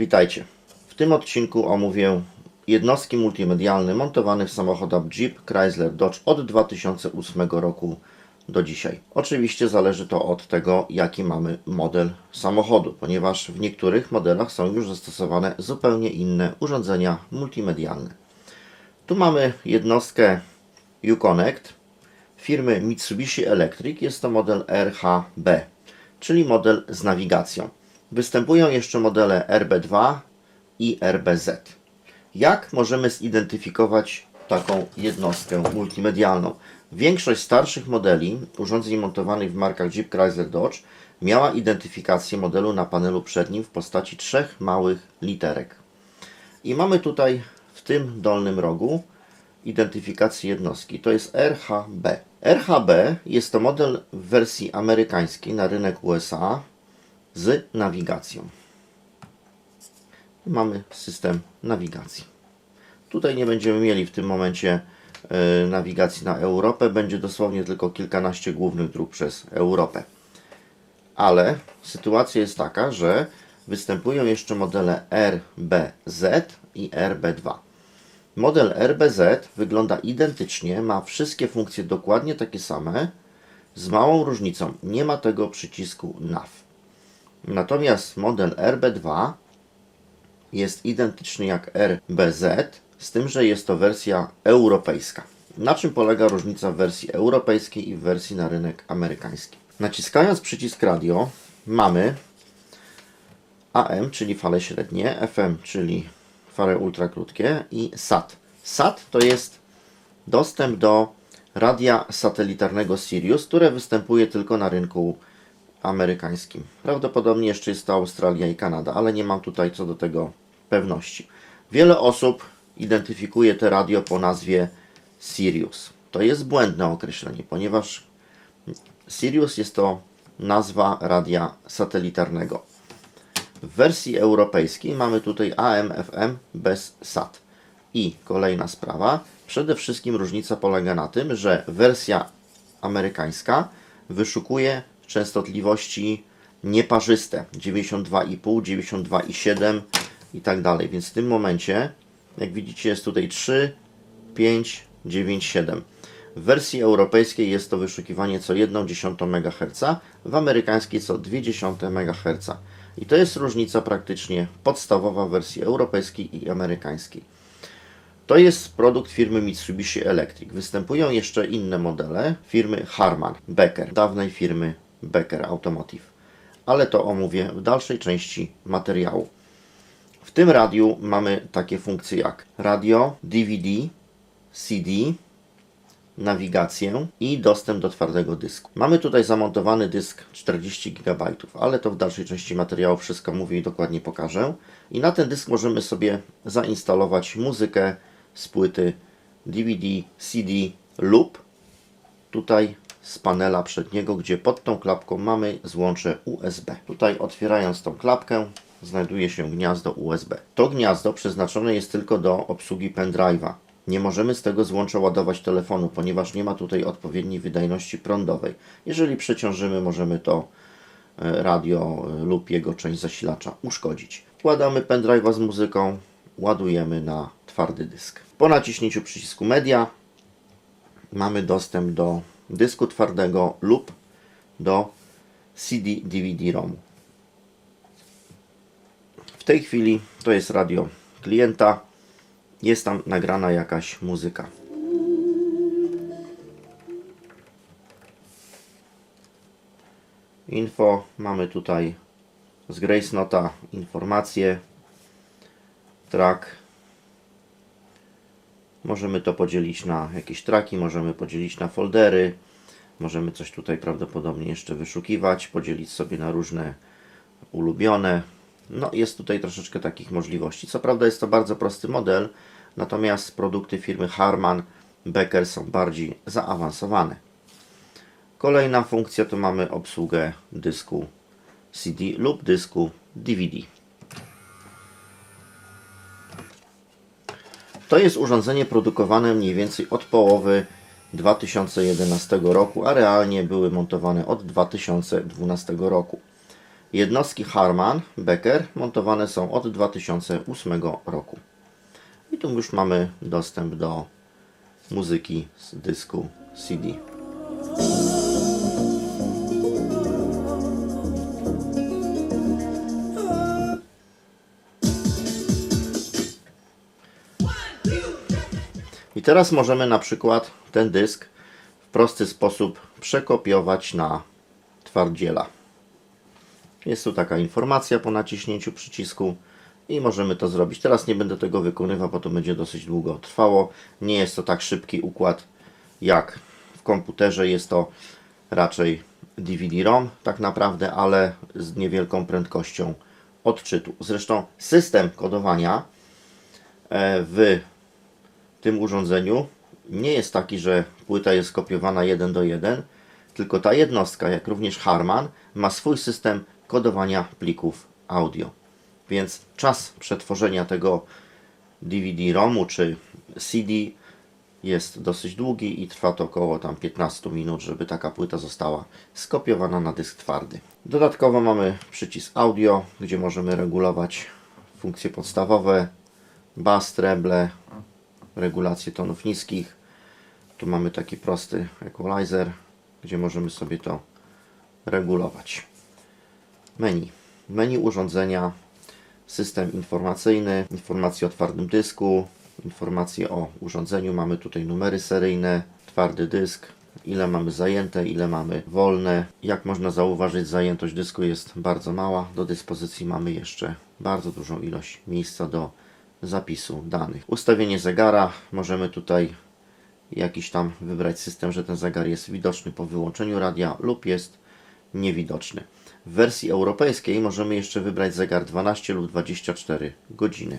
Witajcie. W tym odcinku omówię jednostki multimedialne montowane w samochodach Jeep Chrysler Dodge od 2008 roku do dzisiaj. Oczywiście zależy to od tego, jaki mamy model samochodu, ponieważ w niektórych modelach są już zastosowane zupełnie inne urządzenia multimedialne. Tu mamy jednostkę Uconnect firmy Mitsubishi Electric. Jest to model RHB, czyli model z nawigacją. Występują jeszcze modele RB2 i RBZ. Jak możemy zidentyfikować taką jednostkę multimedialną? Większość starszych modeli urządzeń montowanych w markach Jeep Chrysler Dodge miała identyfikację modelu na panelu przednim w postaci trzech małych literek. I mamy tutaj w tym dolnym rogu identyfikację jednostki. To jest RHB. RHB jest to model w wersji amerykańskiej na rynek USA z nawigacją. Mamy system nawigacji. Tutaj nie będziemy mieli w tym momencie e, nawigacji na Europę. Będzie dosłownie tylko kilkanaście głównych dróg przez Europę. Ale sytuacja jest taka, że występują jeszcze modele RBZ i RB2. Model RBZ wygląda identycznie, ma wszystkie funkcje dokładnie takie same, z małą różnicą. Nie ma tego przycisku NAV. Natomiast model RB2 jest identyczny jak RBZ, z tym, że jest to wersja europejska. Na czym polega różnica w wersji europejskiej i w wersji na rynek amerykański? Naciskając przycisk radio mamy AM, czyli fale średnie, FM, czyli fale ultrakrótkie i SAT. SAT to jest dostęp do radia satelitarnego Sirius, które występuje tylko na rynku amerykańskim. Prawdopodobnie jeszcze jest to Australia i Kanada, ale nie mam tutaj co do tego pewności. Wiele osób identyfikuje te radio po nazwie Sirius. To jest błędne określenie, ponieważ Sirius jest to nazwa radia satelitarnego. W wersji europejskiej mamy tutaj AM, FM bez SAT. I kolejna sprawa, przede wszystkim różnica polega na tym, że wersja amerykańska wyszukuje częstotliwości nieparzyste 92,5, 92,7 i tak dalej. Więc w tym momencie, jak widzicie, jest tutaj 3, 5, 9, 7. W wersji europejskiej jest to wyszukiwanie co 1,1 MHz, w amerykańskiej co 0,2 MHz. I to jest różnica praktycznie podstawowa w wersji europejskiej i amerykańskiej. To jest produkt firmy Mitsubishi Electric. Występują jeszcze inne modele firmy Harman, Becker, dawnej firmy Becker Automotive. Ale to omówię w dalszej części materiału. W tym radiu mamy takie funkcje jak radio, DVD, CD, nawigację i dostęp do twardego dysku. Mamy tutaj zamontowany dysk 40 GB, ale to w dalszej części materiału wszystko mówię i dokładnie pokażę. I na ten dysk możemy sobie zainstalować muzykę z płyty DVD, CD lub tutaj z panela przedniego, gdzie pod tą klapką mamy złącze USB. Tutaj otwierając tą klapkę znajduje się gniazdo USB. To gniazdo przeznaczone jest tylko do obsługi pendrive'a. Nie możemy z tego złącza ładować telefonu, ponieważ nie ma tutaj odpowiedniej wydajności prądowej. Jeżeli przeciążymy, możemy to e, radio e, lub jego część zasilacza uszkodzić. Wkładamy pendrive'a z muzyką, ładujemy na twardy dysk. Po naciśnięciu przycisku media mamy dostęp do dysku twardego lub do CD DVD ROM. W tej chwili to jest radio klienta. Jest tam nagrana jakaś muzyka. Info mamy tutaj z Grace Nota informacje, track. Możemy to podzielić na jakieś traki, możemy podzielić na foldery. Możemy coś tutaj prawdopodobnie jeszcze wyszukiwać, podzielić sobie na różne ulubione. No, jest tutaj troszeczkę takich możliwości. Co prawda jest to bardzo prosty model, natomiast produkty firmy Harman Becker są bardziej zaawansowane. Kolejna funkcja to mamy obsługę dysku CD lub dysku DVD. To jest urządzenie produkowane mniej więcej od połowy 2011 roku, a realnie były montowane od 2012 roku. Jednostki Harman Becker montowane są od 2008 roku. I tu już mamy dostęp do muzyki z dysku CD. Teraz możemy na przykład ten dysk w prosty sposób przekopiować na twardziela. Jest tu taka informacja po naciśnięciu przycisku i możemy to zrobić. Teraz nie będę tego wykonywał, bo to będzie dosyć długo trwało. Nie jest to tak szybki układ jak w komputerze. Jest to raczej DVD-ROM tak naprawdę, ale z niewielką prędkością odczytu. Zresztą system kodowania e, w tym urządzeniu nie jest taki, że płyta jest kopiowana 1 do 1, tylko ta jednostka, jak również Harman, ma swój system kodowania plików audio. Więc czas przetworzenia tego DVD-ROMu czy CD jest dosyć długi i trwa to około tam 15 minut, żeby taka płyta została skopiowana na dysk twardy. Dodatkowo mamy przycisk audio, gdzie możemy regulować funkcje podstawowe, bass, treble, regulację tonów niskich. Tu mamy taki prosty equalizer, gdzie możemy sobie to regulować. Menu. Menu urządzenia, system informacyjny, informacje o twardym dysku, informacje o urządzeniu. Mamy tutaj numery seryjne, twardy dysk, ile mamy zajęte, ile mamy wolne. Jak można zauważyć, zajętość dysku jest bardzo mała. Do dyspozycji mamy jeszcze bardzo dużą ilość miejsca do zapisu danych. Ustawienie zegara. Możemy tutaj jakiś tam wybrać system, że ten zegar jest widoczny po wyłączeniu radia lub jest niewidoczny. W wersji europejskiej możemy jeszcze wybrać zegar 12 lub 24 godziny.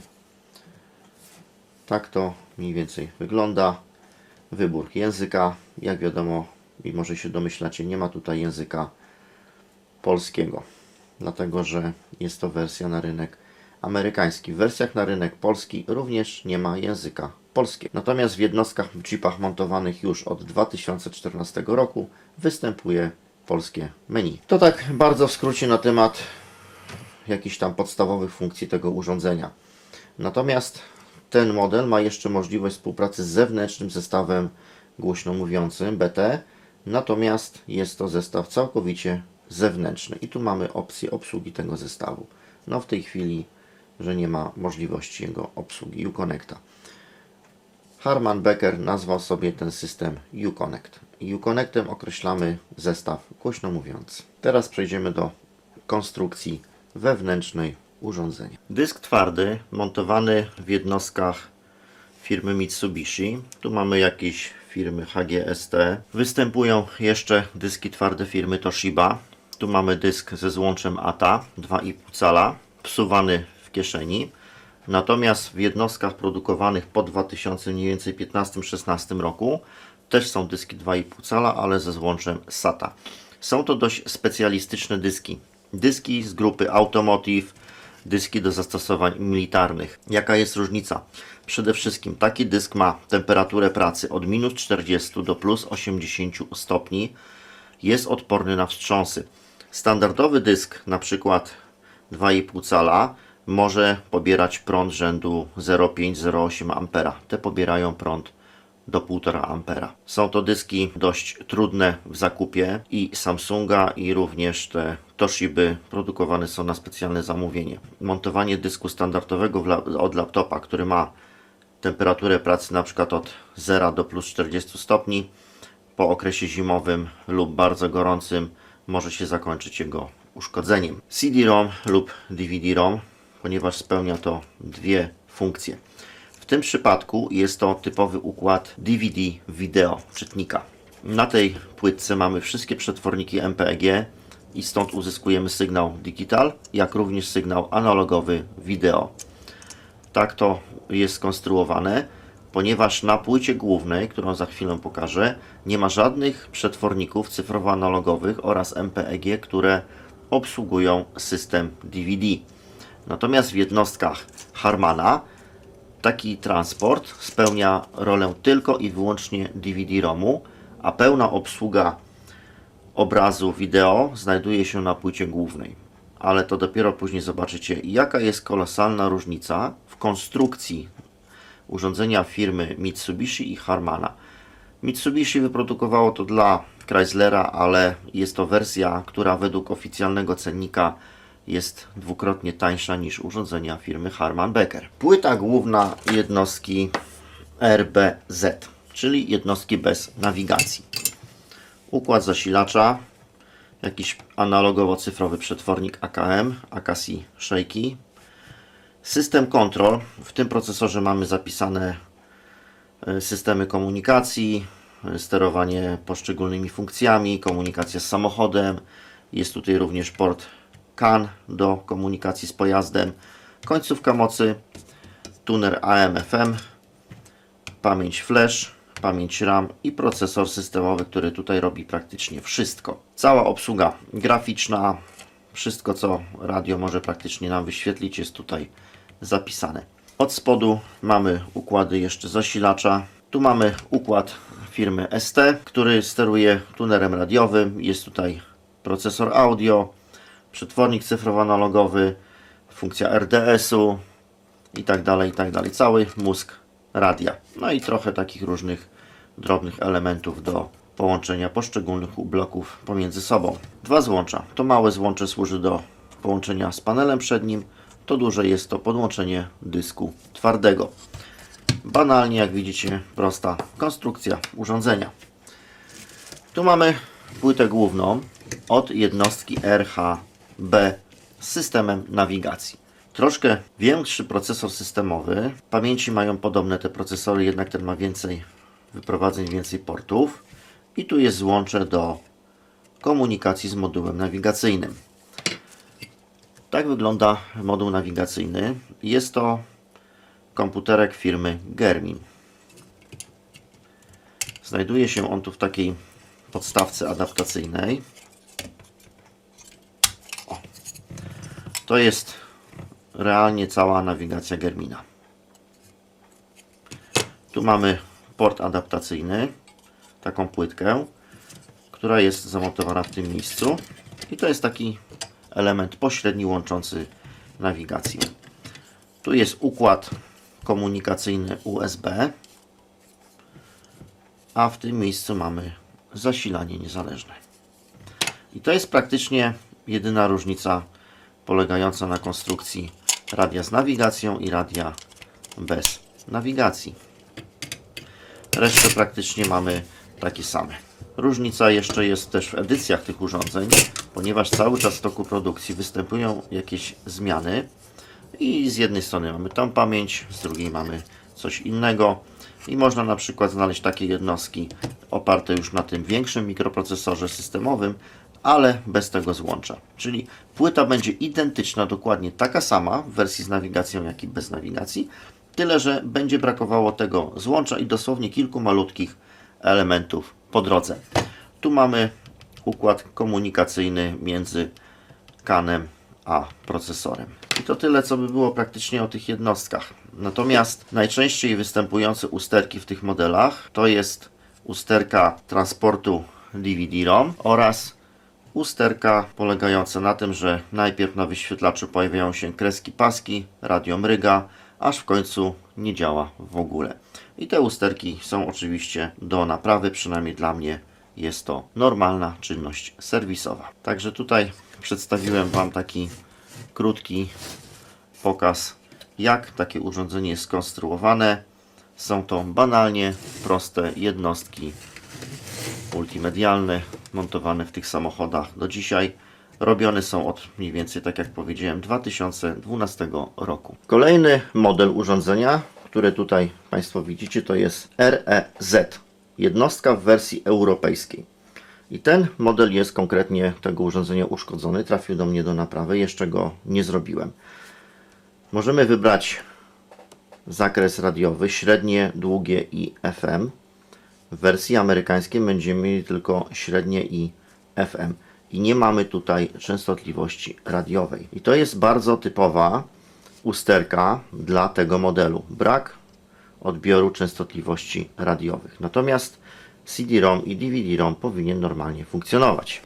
Tak to mniej więcej wygląda. Wybór języka. Jak wiadomo, i może się domyślacie, nie ma tutaj języka polskiego, dlatego że jest to wersja na rynek amerykański. W wersjach na rynek polski również nie ma języka polskiego. Natomiast w jednostkach w chipach montowanych już od 2014 roku występuje polskie menu. To tak bardzo w skrócie na temat jakichś tam podstawowych funkcji tego urządzenia. Natomiast ten model ma jeszcze możliwość współpracy z zewnętrznym zestawem głośno mówiącym BT, natomiast jest to zestaw całkowicie zewnętrzny i tu mamy opcję obsługi tego zestawu. No w tej chwili, że nie ma możliwości jego obsługi Uconnecta. Harman Becker nazwał sobie ten system Uconnect. Uconnectem określamy zestaw głośno mówiący. Teraz przejdziemy do konstrukcji wewnętrznej urządzenia. Dysk twardy montowany w jednostkach firmy Mitsubishi. Tu mamy jakieś firmy HGST. Występują jeszcze dyski twarde firmy Toshiba. Tu mamy dysk ze złączem ATA 2,5 cala, wsuwany kieszeni. Natomiast w jednostkach produkowanych po 2015-16 roku też są dyski 2,5 cala, ale ze złączem SATA. Są to dość specjalistyczne dyski. Dyski z grupy Automotive, dyski do zastosowań militarnych. Jaka jest różnica? Przede wszystkim taki dysk ma temperaturę pracy od minus 40 do plus 80 stopni. Jest odporny na wstrząsy. Standardowy dysk, na przykład 2,5 cala, może pobierać prąd rzędu 0,5-0,8 ampera. Te pobierają prąd do 1,5 ampera. Są to dyski dość trudne w zakupie i Samsunga i również te Toshiby produkowane są na specjalne zamówienie. Montowanie dysku standardowego od laptopa, który ma temperaturę pracy na przykład od 0 do plus 40 stopni po okresie zimowym lub bardzo gorącym może się zakończyć jego uszkodzeniem. CD-ROM lub DVD-ROM, ponieważ spełnia to dwie funkcje. W tym przypadku jest to typowy układ DVD wideo czytnika. Na tej płytce mamy wszystkie przetworniki MPEG i stąd uzyskujemy sygnał digital, jak również sygnał analogowy wideo. Tak to jest skonstruowane, ponieważ na płycie głównej, którą za chwilę pokażę, nie ma żadnych przetworników cyfrowo-analogowych oraz MPEG, które obsługują system DVD. Natomiast w jednostkach Harmana taki transport spełnia rolę tylko i wyłącznie DVD-ROMu, a pełna obsługa obrazu wideo znajduje się na płycie głównej. ale to dopiero później zobaczycie, jaka jest kolosalna różnica w konstrukcji urządzenia firmy Mitsubishi i Harmana. Mitsubishi wyprodukowało to dla Chryslera, ale jest to wersja, która według oficjalnego cennika jest dwukrotnie tańsza niż urządzenia firmy Harman Becker. Płyta główna jednostki RBZ, czyli jednostki bez nawigacji. Układ zasilacza, jakiś analogowo-cyfrowy przetwornik AKM, Akasi Shaky. System kontrol. W tym procesorze mamy zapisane e, systemy komunikacji, e, sterowanie poszczególnymi funkcjami, komunikacja z samochodem. Jest tutaj również port CAN do komunikacji z pojazdem, końcówka mocy, tuner AM/FM, pamięć flash, pamięć RAM i procesor systemowy, który tutaj robi praktycznie wszystko. Cała obsługa graficzna, wszystko co radio może praktycznie nam wyświetlić jest tutaj zapisane. Od spodu mamy układy jeszcze zasilacza. Tu mamy układ firmy ST, który steruje tunerem radiowym. Jest tutaj procesor audio, przetwornik cyfrowo-analogowy, funkcja RDS-u i tak dalej, i tak dalej. Cały mózg radia. No i trochę takich różnych drobnych elementów do połączenia poszczególnych bloków pomiędzy sobą. Dwa złącza. To małe złącze służy do połączenia z panelem przednim, to duże jest to podłączenie dysku twardego. Banalnie, jak widzicie, prosta konstrukcja urządzenia. Tu mamy płytę główną od jednostki RHB z systemem nawigacji. Troszkę większy procesor systemowy. Pamięci mają podobne te procesory, jednak ten ma więcej wyprowadzeń, więcej portów. I tu jest złącze do komunikacji z modułem nawigacyjnym. Tak wygląda moduł nawigacyjny. Jest to komputerek firmy Garmin. Znajduje się on tu w takiej podstawce adaptacyjnej. To jest realnie cała nawigacja Garmina. Tu mamy port adaptacyjny, taką płytkę, która jest zamontowana w tym miejscu. I to jest taki element pośredni łączący nawigację. Tu jest układ komunikacyjny USB, a w tym miejscu mamy zasilanie niezależne. I to jest praktycznie jedyna różnica polegająca na konstrukcji radia z nawigacją i radia bez nawigacji. Resztę praktycznie mamy takie same. Różnica jeszcze jest też w edycjach tych urządzeń, ponieważ cały czas w toku produkcji występują jakieś zmiany i z jednej strony mamy tą pamięć, z drugiej mamy coś innego i można na przykład znaleźć takie jednostki oparte już na tym większym mikroprocesorze systemowym, ale bez tego złącza. Czyli płyta będzie identyczna, dokładnie taka sama w wersji z nawigacją, jak i bez nawigacji, tyle że będzie brakowało tego złącza i dosłownie kilku malutkich elementów po drodze. Tu mamy układ komunikacyjny między kanem a procesorem. I to tyle, co by było praktycznie o tych jednostkach. Natomiast najczęściej występujące usterki w tych modelach to jest usterka transportu DVD-ROM oraz usterka polegająca na tym, że najpierw na wyświetlaczu pojawiają się kreski paski, radio mryga, aż w końcu nie działa w ogóle. I te usterki są oczywiście do naprawy, przynajmniej dla mnie jest to normalna czynność serwisowa. Także tutaj przedstawiłem Wam taki krótki pokaz, jak takie urządzenie jest skonstruowane. Są to banalnie proste jednostki multimedialne montowane w tych samochodach do dzisiaj. Robione są od mniej więcej, tak jak powiedziałem, 2012 roku. Kolejny model urządzenia, które tutaj Państwo widzicie, to jest REZ. Jednostka w wersji europejskiej. I ten model jest konkretnie tego urządzenia uszkodzony. Trafił do mnie do naprawy. Jeszcze go nie zrobiłem. Możemy wybrać zakres radiowy, średnie, długie i FM. W wersji amerykańskiej będziemy mieli tylko średnie i FM. I nie mamy tutaj częstotliwości radiowej. I to jest bardzo typowa usterka dla tego modelu. Brak odbioru częstotliwości radiowych. Natomiast CD-ROM i DVD-ROM powinien normalnie funkcjonować.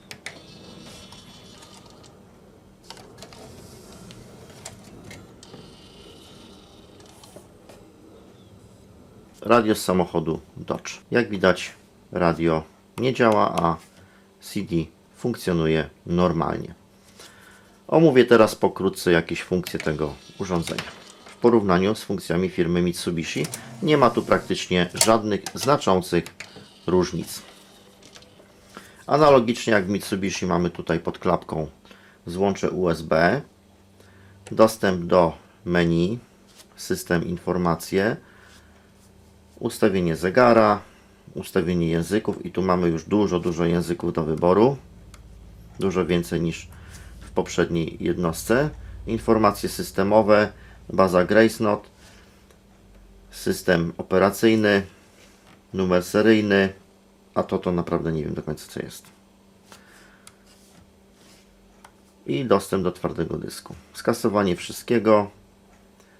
Radio z samochodu Dodge. Jak widać, radio nie działa, a CD funkcjonuje normalnie. Omówię teraz pokrótce jakieś funkcje tego urządzenia. W porównaniu z funkcjami firmy Mitsubishi nie ma tu praktycznie żadnych znaczących różnic. Analogicznie jak w Mitsubishi mamy tutaj pod klapką złącze USB, dostęp do menu, system informacje, ustawienie zegara, ustawienie języków i tu mamy już dużo, dużo języków do wyboru. Dużo więcej niż w poprzedniej jednostce. Informacje systemowe, baza GraceNote, system operacyjny, numer seryjny, a to to naprawdę nie wiem do końca co jest. I dostęp do twardego dysku. Skasowanie wszystkiego,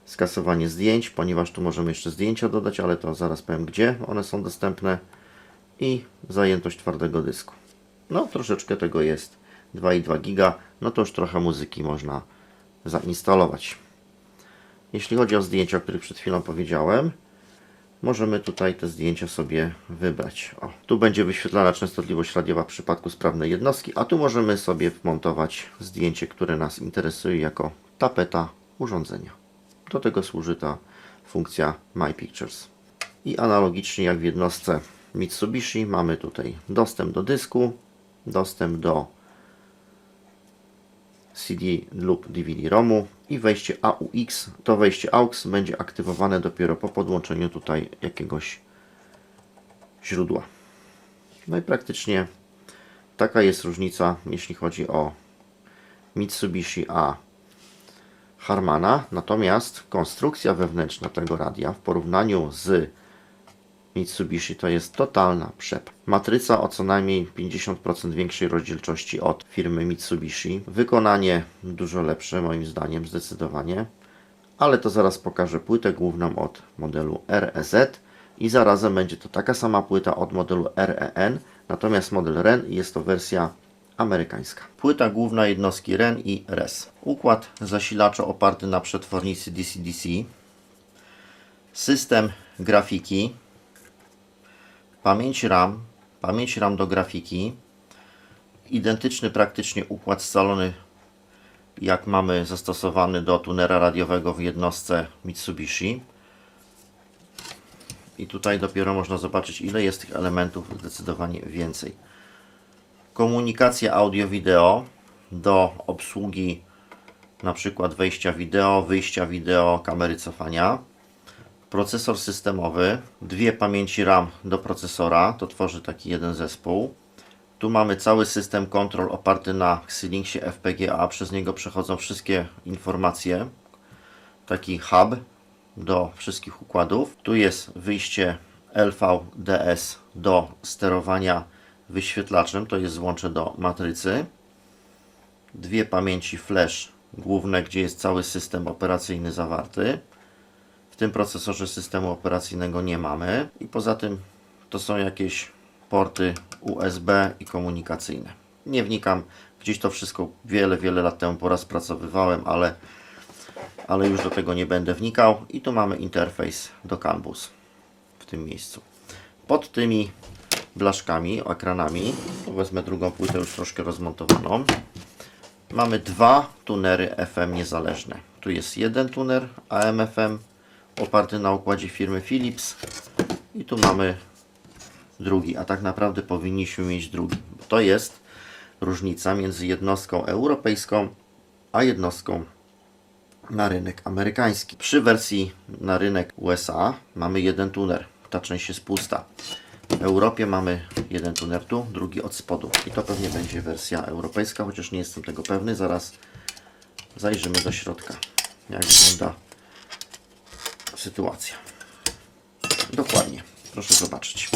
skasowanie zdjęć, ponieważ tu możemy jeszcze zdjęcia dodać, ale to zaraz powiem gdzie one są dostępne i zajętość twardego dysku. No troszeczkę tego jest 2,2 giga, no to już trochę muzyki można zainstalować. Jeśli chodzi o zdjęcia, o których przed chwilą powiedziałem, możemy tutaj te zdjęcia sobie wybrać. O, tu będzie wyświetlana częstotliwość radiowa w przypadku sprawnej jednostki, a tu możemy sobie wmontować zdjęcie, które nas interesuje jako tapeta urządzenia. Do tego służy ta funkcja My Pictures. I analogicznie jak w jednostce Mitsubishi mamy tutaj dostęp do dysku, dostęp do CD lub DVD-ROMu i wejście AUX. To wejście AUX będzie aktywowane dopiero po podłączeniu tutaj jakiegoś źródła. No i praktycznie taka jest różnica, jeśli chodzi o Mitsubishi a Harmana. Natomiast konstrukcja wewnętrzna tego radia w porównaniu z Mitsubishi to jest totalna przep. Matryca o co najmniej 50% większej rozdzielczości od firmy Mitsubishi. Wykonanie dużo lepsze moim zdaniem zdecydowanie. Ale to zaraz pokażę płytę główną od modelu REZ i zarazem będzie to taka sama płyta od modelu REN. Natomiast model REN jest to wersja amerykańska. Płyta główna jednostki REN i RES. Układ zasilacza oparty na przetwornicy DC-DC. System grafiki pamięć RAM, pamięć RAM do grafiki, identyczny praktycznie układ scalony jak mamy zastosowany do tunera radiowego w jednostce Mitsubishi. I tutaj dopiero można zobaczyć ile jest tych elementów, zdecydowanie więcej. Komunikacja audio-wideo do obsługi na przykład wejścia wideo, wyjścia wideo, kamery cofania procesor systemowy, dwie pamięci RAM do procesora, to tworzy taki jeden zespół. Tu mamy cały system kontrol oparty na Xilinxie FPGA, przez niego przechodzą wszystkie informacje. Taki hub do wszystkich układów. Tu jest wyjście LVDS do sterowania wyświetlaczem, to jest złącze do matrycy. Dwie pamięci flash główne, gdzie jest cały system operacyjny zawarty. W tym procesorze systemu operacyjnego nie mamy i poza tym to są jakieś porty USB i komunikacyjne. Nie wnikam, gdzieś to wszystko wiele, wiele lat temu porozpracowywałem, ale, ale już do tego nie będę wnikał. I tu mamy interfejs do CAN bus w tym miejscu. Pod tymi blaszkami, ekranami, wezmę drugą płytę już troszkę rozmontowaną, mamy dwa tunery FM niezależne. Tu jest jeden tuner AM-FM oparty na układzie firmy Philips i tu mamy drugi, a tak naprawdę powinniśmy mieć drugi. To jest różnica między jednostką europejską a jednostką na rynek amerykański. Przy wersji na rynek USA mamy jeden tuner, ta część jest pusta. Europie mamy jeden tuner tu, drugi od spodu i to pewnie będzie wersja europejska, chociaż nie jestem tego pewny. Zaraz zajrzymy do środka, jak wygląda sytuacja. Dokładnie. Proszę zobaczyć.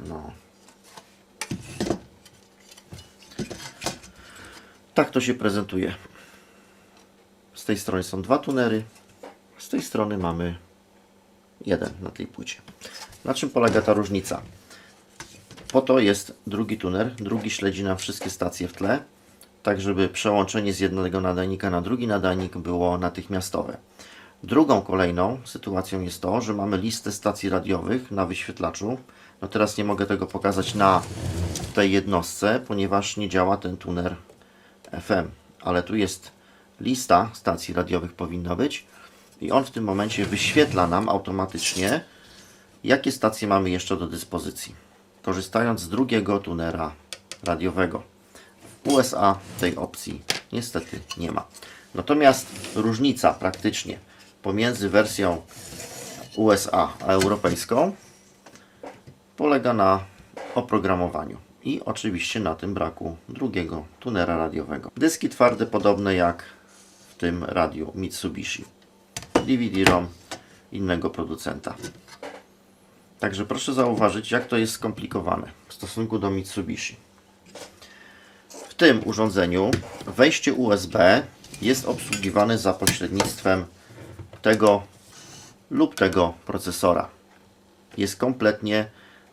No. Tak to się prezentuje. Z tej strony są dwa tunery, tej strony mamy jeden na tej płycie. Na czym polega ta różnica? Po to jest drugi tuner, drugi śledzi nam wszystkie stacje w tle tak żeby przełączenie z jednego nadajnika na drugi nadajnik było natychmiastowe. Drugą kolejną sytuacją jest to, że mamy listę stacji radiowych na wyświetlaczu. No teraz nie mogę tego pokazać na tej jednostce, ponieważ nie działa ten tuner FM, ale tu jest lista stacji radiowych powinna być i on w tym momencie wyświetla nam automatycznie, jakie stacje mamy jeszcze do dyspozycji, korzystając z drugiego tunera radiowego. W USA tej opcji niestety nie ma. Natomiast różnica praktycznie pomiędzy wersją USA a europejską polega na oprogramowaniu i oczywiście na tym braku drugiego tunera radiowego. Dyski twarde podobne jak w tym radiu Mitsubishi. DVD-ROM innego producenta. Także proszę zauważyć, jak to jest skomplikowane w stosunku do Mitsubishi. W tym urządzeniu wejście USB jest obsługiwane za pośrednictwem tego lub tego procesora. Jest kompletnie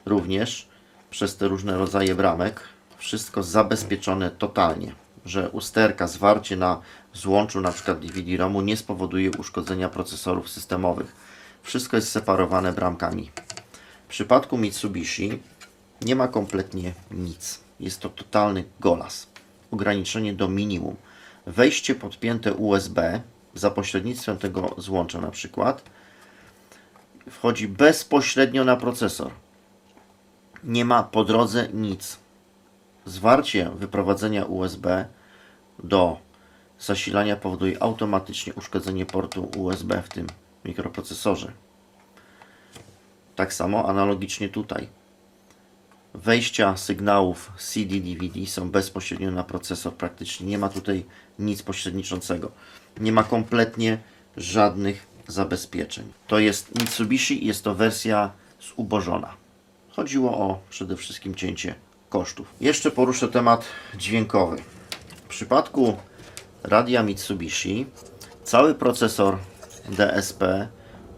również przez te różne rodzaje bramek wszystko zabezpieczone totalnie, że usterka, zwarcie na złączu np. DVD-ROMu nie spowoduje uszkodzenia procesorów systemowych. Wszystko jest separowane bramkami. W przypadku Mitsubishi nie ma kompletnie nic. Jest to totalny golas. Ograniczenie do minimum. Wejście podpięte USB za pośrednictwem tego złącza na przykład wchodzi bezpośrednio na procesor. Nie ma po drodze nic. Zwarcie wyprowadzenia USB do zasilania powoduje automatycznie uszkodzenie portu USB w tym mikroprocesorze. Tak samo analogicznie tutaj. Wejścia sygnałów CD-DVD są bezpośrednio na procesor. Praktycznie nie ma tutaj nic pośredniczącego. Nie ma kompletnie żadnych zabezpieczeń. To jest Mitsubishi, jest to wersja zubożona. Chodziło o przede wszystkim cięcie kosztów. Jeszcze poruszę temat dźwiękowy. W przypadku radia Mitsubishi cały procesor DSP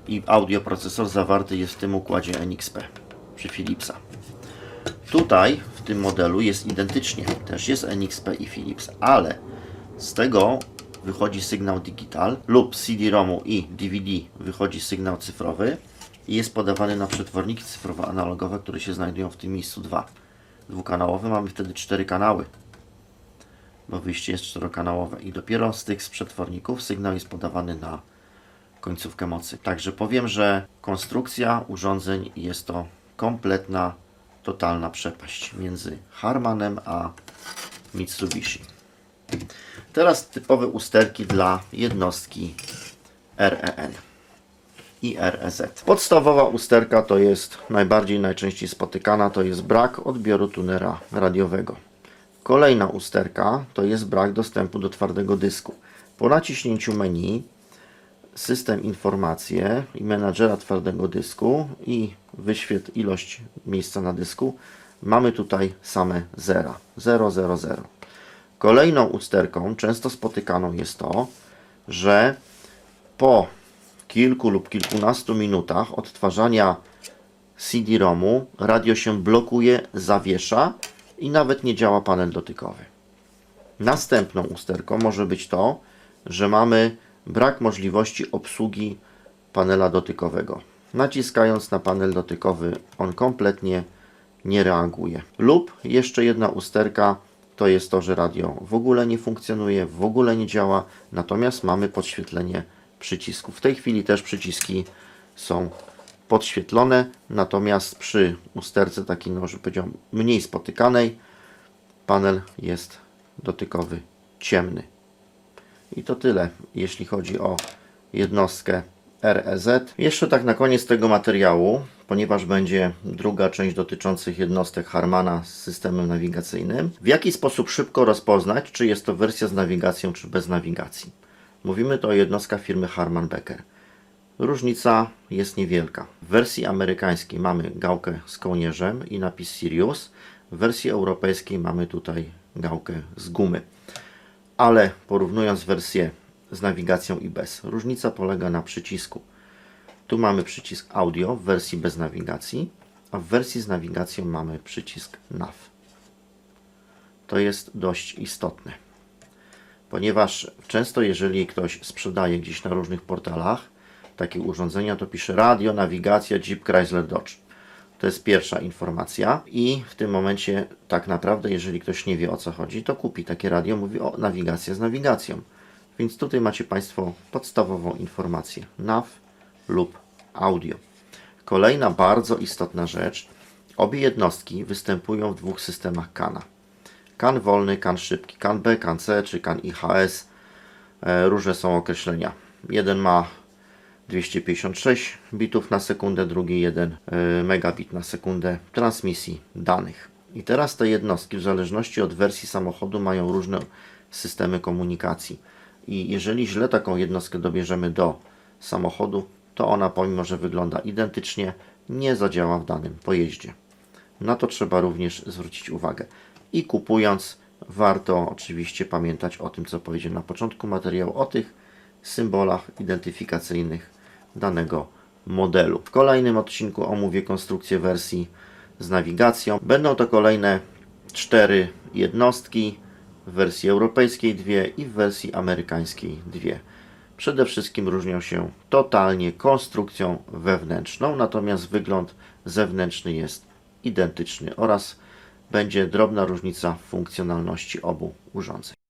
i audioprocesor zawarty jest w tym układzie NXP przy Philipsa. Tutaj w tym modelu jest identycznie, też jest NXP i Philips, ale z tego wychodzi sygnał digital lub CD-ROMu i DVD wychodzi sygnał cyfrowy i jest podawany na przetworniki cyfrowo-analogowe, które się znajdują w tym miejscu dwa. Dwukanałowy mamy wtedy cztery kanały, bo wyjście jest czterokanałowe i dopiero z tych z przetworników sygnał jest podawany na końcówkę mocy. Także powiem, że konstrukcja urządzeń jest to kompletna, totalna przepaść między Harmanem a Mitsubishi. Teraz typowe usterki dla jednostki REN i REZ. Podstawowa usterka to jest najbardziej najczęściej spotykana, to jest brak odbioru tunera radiowego. Kolejna usterka to jest brak dostępu do twardego dysku. Po naciśnięciu menu system informacje i menadżera twardego dysku i wyświetl ilość miejsca na dysku. Mamy tutaj same zera. 0, 0, 0. Kolejną usterką, często spotykaną jest to, że po kilku lub kilkunastu minutach odtwarzania CD-ROMu radio się blokuje, zawiesza i nawet nie działa panel dotykowy. Następną usterką może być to, że mamy brak możliwości obsługi panela dotykowego. Naciskając na panel dotykowy, on kompletnie nie reaguje. Lub jeszcze jedna usterka to jest to, że radio w ogóle nie funkcjonuje, w ogóle nie działa, natomiast mamy podświetlenie przycisków. W tej chwili też przyciski są podświetlone, natomiast przy usterce takiej, no, że powiedział, mniej spotykanej, panel jest dotykowy ciemny. I to tyle, jeśli chodzi o jednostkę REZ. Jeszcze tak na koniec tego materiału, ponieważ będzie druga część dotyczących jednostek Harmana z systemem nawigacyjnym. W jaki sposób szybko rozpoznać, czy jest to wersja z nawigacją, czy bez nawigacji? Mówimy to o jednostkach firmy Harman Becker. Różnica jest niewielka. W wersji amerykańskiej mamy gałkę z kołnierzem i napis Sirius. W wersji europejskiej mamy tutaj gałkę z gumy. Ale porównując wersję z nawigacją i bez, różnica polega na przycisku. Tu mamy przycisk audio w wersji bez nawigacji, a w wersji z nawigacją mamy przycisk NAV. To jest dość istotne. Ponieważ często jeżeli ktoś sprzedaje gdzieś na różnych portalach takie urządzenia, to pisze radio, nawigacja, Jeep, Chrysler, Dodge. To jest pierwsza informacja i w tym momencie tak naprawdę, jeżeli ktoś nie wie o co chodzi, to kupi takie radio, mówi o nawigacja z nawigacją. Więc tutaj macie Państwo podstawową informację NAV lub audio. Kolejna bardzo istotna rzecz. Obie jednostki występują w dwóch systemach KANA. KAN wolny, KAN szybki, KAN B, KAN C czy KAN IHS. E, różne są określenia. Jeden ma 256 bitów na sekundę, drugi 1 e, megabit na sekundę transmisji danych. I teraz te jednostki, w zależności od wersji samochodu, mają różne systemy komunikacji. I jeżeli źle taką jednostkę dobierzemy do samochodu, to ona, pomimo że wygląda identycznie, nie zadziała w danym pojeździe. Na to trzeba również zwrócić uwagę. I kupując, warto oczywiście pamiętać o tym, co powiedziałem na początku materiału, o tych symbolach identyfikacyjnych danego modelu. W kolejnym odcinku omówię konstrukcję wersji z nawigacją. Będą to kolejne cztery jednostki, w wersji europejskiej dwie i w wersji amerykańskiej dwie. Przede wszystkim różnią się totalnie konstrukcją wewnętrzną, natomiast wygląd zewnętrzny jest identyczny oraz będzie drobna różnica funkcjonalności obu urządzeń.